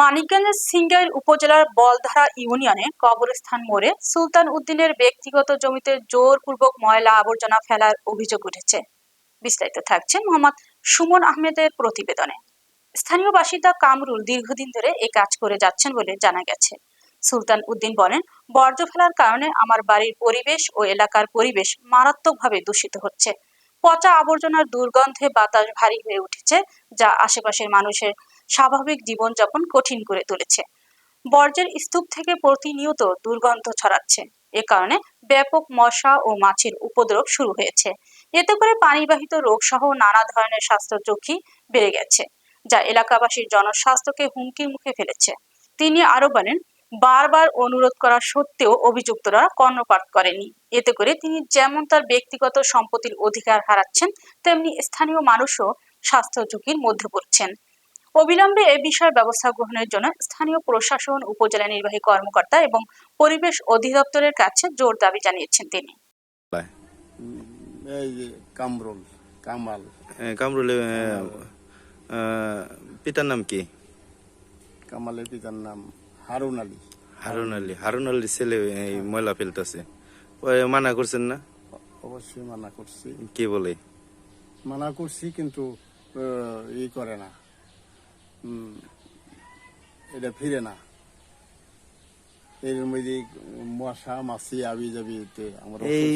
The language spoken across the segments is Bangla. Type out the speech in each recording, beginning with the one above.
মানিকগঞ্জের সিংগাইর উপজেলার বলধারা ইউনিয়নে কবরস্থান মোড়ে সুলতান উদ্দিনের ব্যক্তিগত জমিতে জোরপূর্বক ময়লা আবর্জনা ফেলার অভিযোগ উঠেছে। বিস্তারিত থাকছে মোহাম্মদ সুমন আহমেদের প্রতিবেদনে। স্থানীয় বাসিন্দা কামরুল দীর্ঘদিন ধরে এই কাজ করে যাচ্ছেন বলে জানা গেছে। সুলতান উদ্দিন বলেন, বর্জ্য ফেলার কারণে আমার বাড়ির পরিবেশ ও এলাকার পরিবেশ মারাত্মকভাবে দূষিত হচ্ছে। পচা আবর্জনার দুর্গন্ধে বাতাস ভারী হয়ে উঠেছে, যা আশেপাশের মানুষের স্বাভাবিক জীবনযাপন কঠিন করে তুলেছে। বর্জ্যের স্তূপ থেকে প্রতিনিয়ত দুর্গন্ধ ছড়াচ্ছে। এ কারণে ব্যাপক মশা ও মাছির উপদ্রব শুরু হয়েছে। এতে করে পানিবাহিত রোগ সহ নানা ধরনের স্বাস্থ্য ঝুঁকি বেড়ে গেছে, যা এলাকাবাসীর জনস্বাস্থ্যকে হুমকির মুখে ফেলেছে। তিনি আরও বলেন, বারবার অনুরোধ করা সত্ত্বেও অভিযুক্তরা কর্ণপাত করেনি। এতে করে তিনি যেমন তার ব্যক্তিগত সম্পত্তির অধিকার হারাচ্ছেন, তেমনি স্থানীয় মানুষও স্বাস্থ্য ঝুঁকির মধ্যে পড়ছেন। অবিলম্বে এ বিষয়ে ব্যবস্থা গ্রহণের জন্য স্থানীয় প্রশাসন উপজেলা নির্বাহী কর্মকর্তা এবং পরিবেশ অধিদপ্তরের কাছে জোর দাবি জানিয়েছেন তিনি। এই কামরুল কামাল। এ, কামরুলে পিতার নাম কি? কামালের পিতার নাম হারুন আলী। হারুন আলী হারুন আলীর ছেলে এই ময়লা ফেলতেছে। মানা করছেন না? অবশ্যই মানা করছি। কি বলে? মানা করছি কিন্তু ই করে না। এটা ফিরে না। এর মধ্যে মশা মাছি আবি যাবি আমরা এই।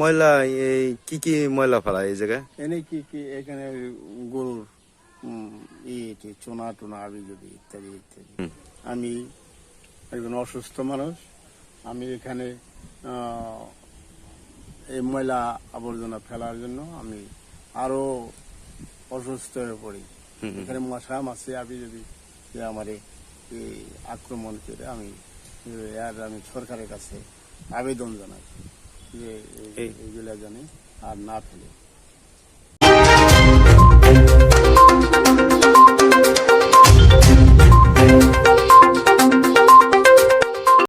ময়লা এই কি কি ময়লা ফেলা এই জায়গায়? এনে কি কি এখানে গরুর ইয়ে চোনা টোনা আবি যাবি ইত্যাদি ইত্যাদি। আমি একজন অসুস্থ মানুষ। আমি এখানে এই ময়লা আবর্জনা ফেলার জন্য আমি আরও অসুস্থ হয়ে পড়ি। এখানে মশা মাসে আবি যদি আমার এই আক্রমণ করে আমি আর আমি সরকারের কাছে আবেদন জানাই যে এই- এই- এইগুলা জানি আর না ফেলে।